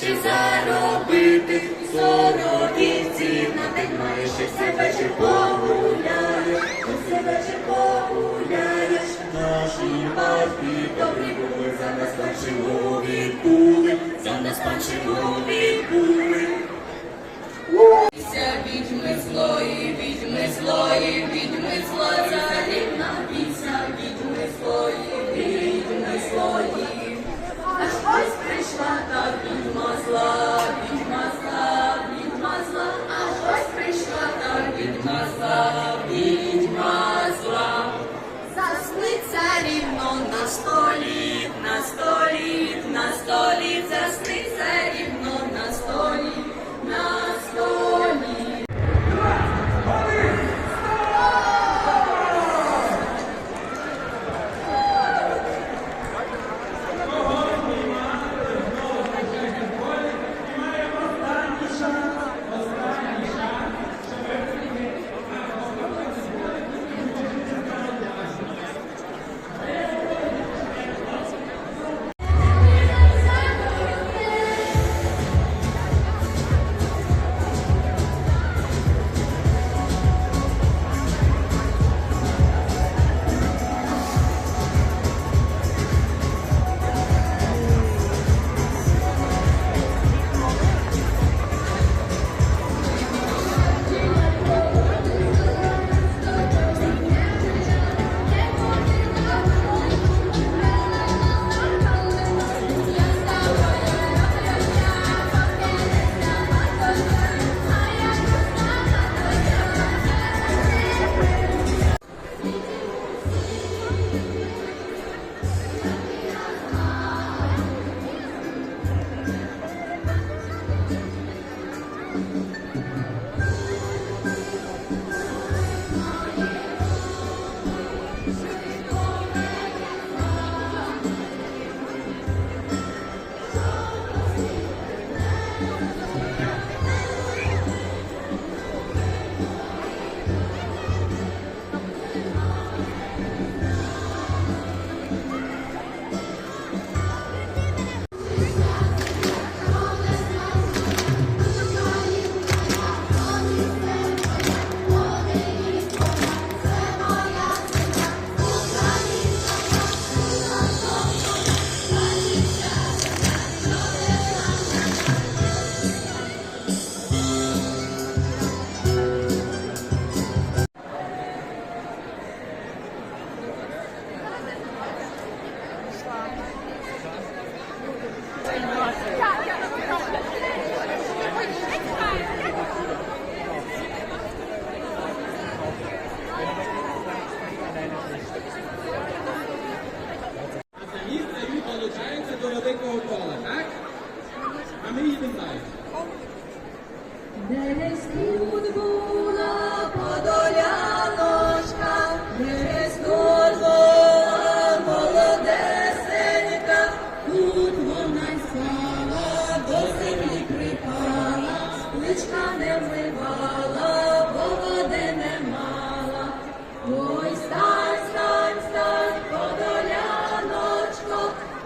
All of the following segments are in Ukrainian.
гроші заробити, сороківці на день маєш і себе чи погуляєш, і себе чи погуляєш. Наші батьки добрі були, за нас панчину відбули, за нас панчину відбули. Відьми злої, відьми злої, відьми зла, царівна піся, відьми злої, відьми злої. Аж ось прийшла та відьма love.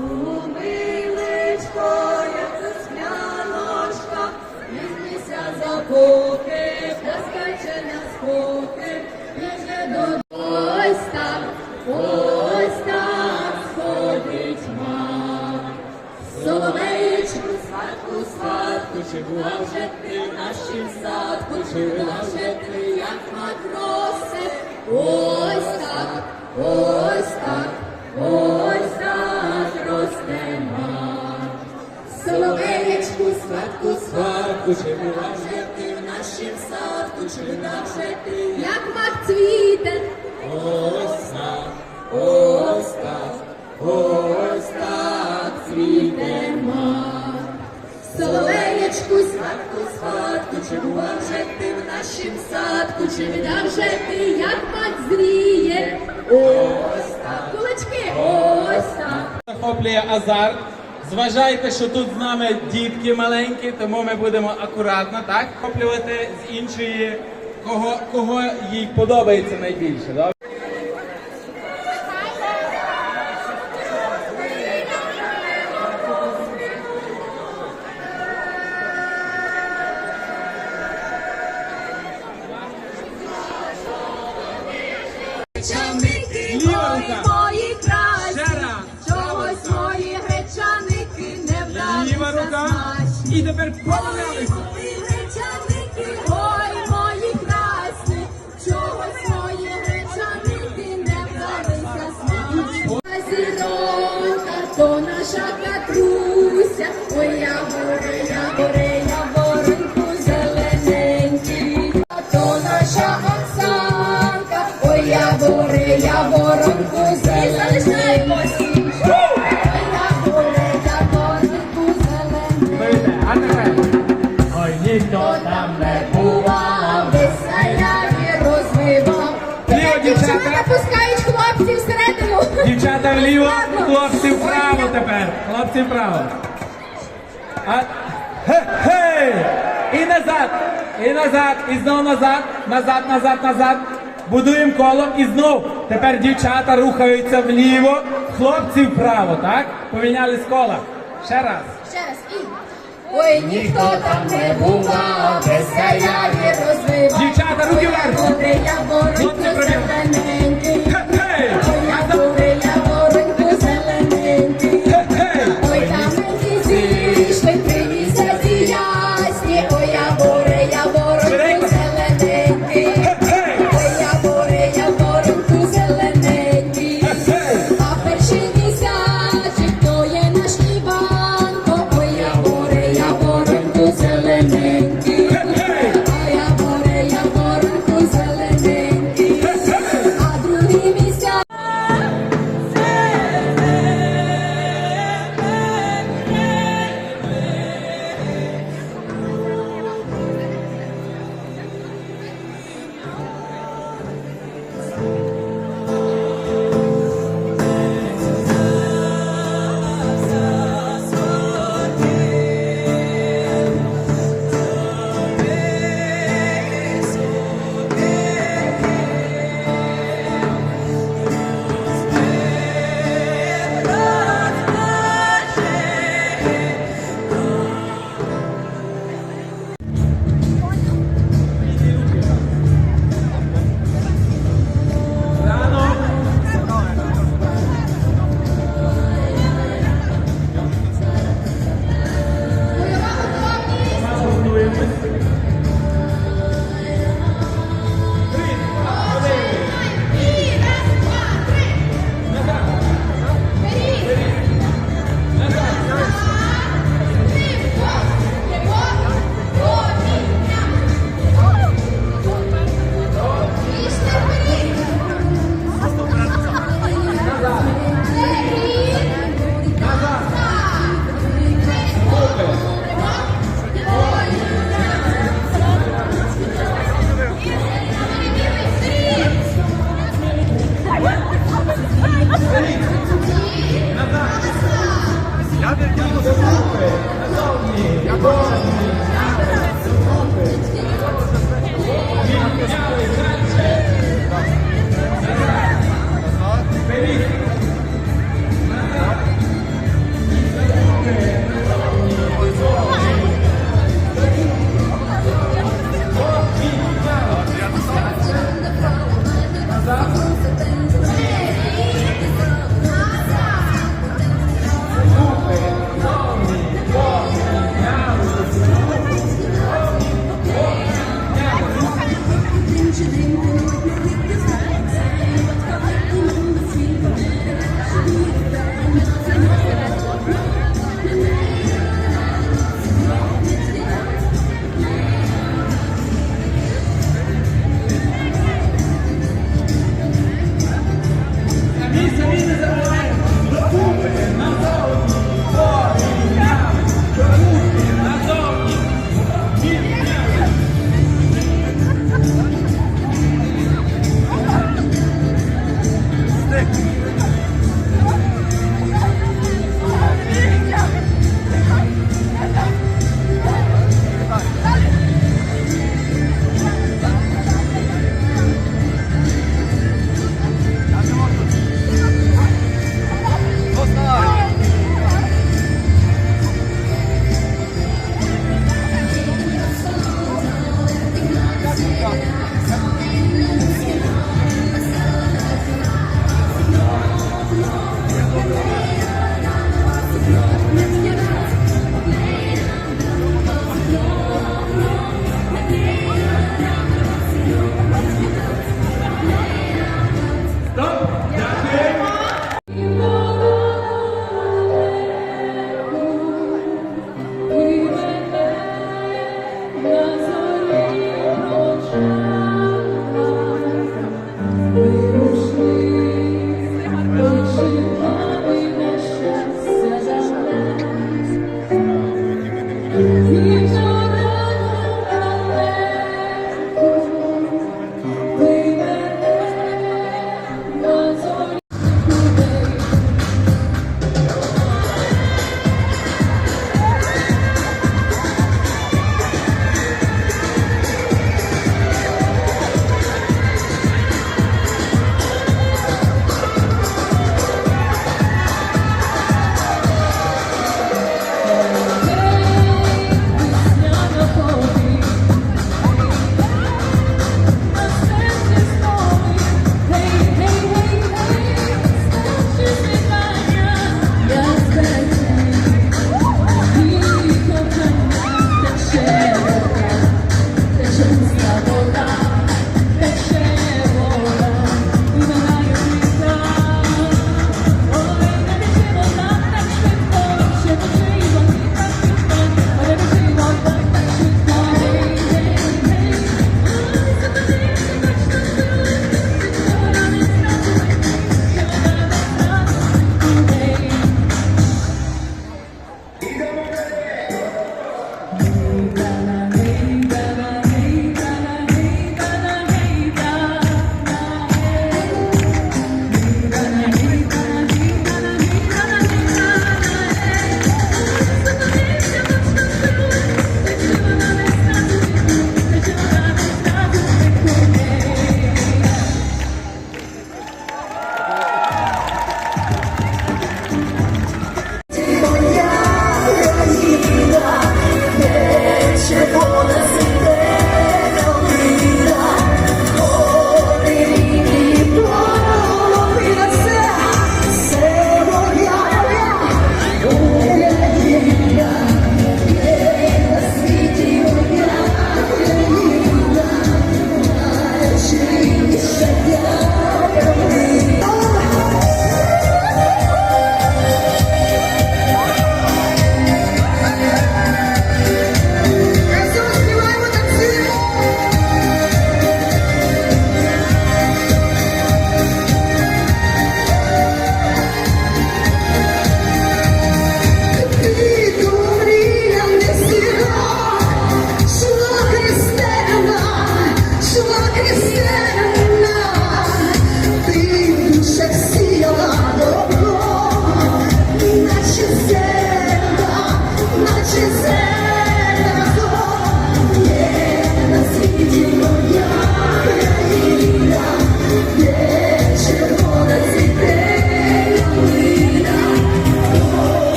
Oh. В нашім садку, чи була вже ти, як мак цвіте, ось так, ось так, ось так цвіте мак. Соловеєчку, сватку, сватку, чи була вже ти. В нашім садку, чи віддав вже ти, як мак зріє, ось так, кулачки, ось так. Захоплює азарт. Зважайте, що тут з нами дітки маленькі, тому ми будемо акуратно так хоплювати з іншої, кого, кого їй подобається найбільше. Добре? цим правом. А... І назад. І назад. І знову, назад. Назад, назад, назад. Будуємо коло і знов. Тепер дівчата рухаються вліво, хлопці вправо, так? Поміняли з кола. Ще раз. Ще раз. І. Ой, ніхто там не бував, веселяє розвивав. Дівчата, руки вверх. Хлопці, пробіг.